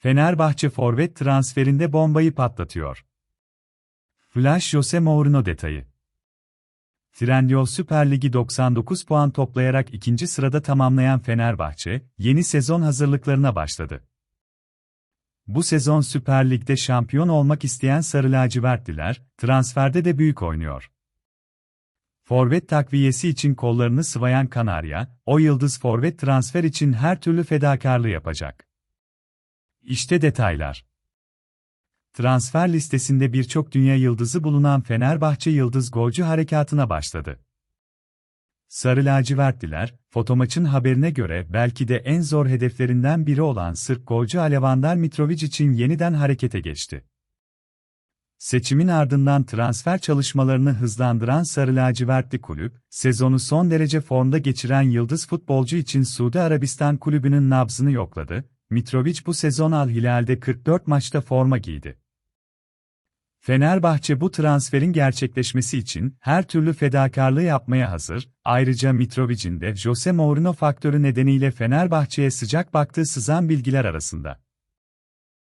Fenerbahçe forvet transferinde bombayı patlatıyor. Flash Jose Mourinho detayı. Trendyol Süper Ligi 99 puan toplayarak ikinci sırada tamamlayan Fenerbahçe, yeni sezon hazırlıklarına başladı. Bu sezon Süper Lig'de şampiyon olmak isteyen Sarı Lacivertliler, transferde de büyük oynuyor. Forvet takviyesi için kollarını sıvayan Kanarya, o yıldız forvet transfer için her türlü fedakarlığı yapacak. İşte detaylar. Transfer listesinde birçok dünya yıldızı bulunan Fenerbahçe yıldız golcü harekatına başladı. Sarı lacivertliler, fotomaçın haberine göre belki de en zor hedeflerinden biri olan Sırp golcü Alevandar Mitrovic için yeniden harekete geçti. Seçimin ardından transfer çalışmalarını hızlandıran Sarı lacivertli kulüp, sezonu son derece formda geçiren yıldız futbolcu için Suudi Arabistan kulübünün nabzını yokladı, Mitrovic bu sezon Al Hilal'de 44 maçta forma giydi. Fenerbahçe bu transferin gerçekleşmesi için her türlü fedakarlığı yapmaya hazır, ayrıca Mitrovic'in de Jose Mourinho faktörü nedeniyle Fenerbahçe'ye sıcak baktığı sızan bilgiler arasında.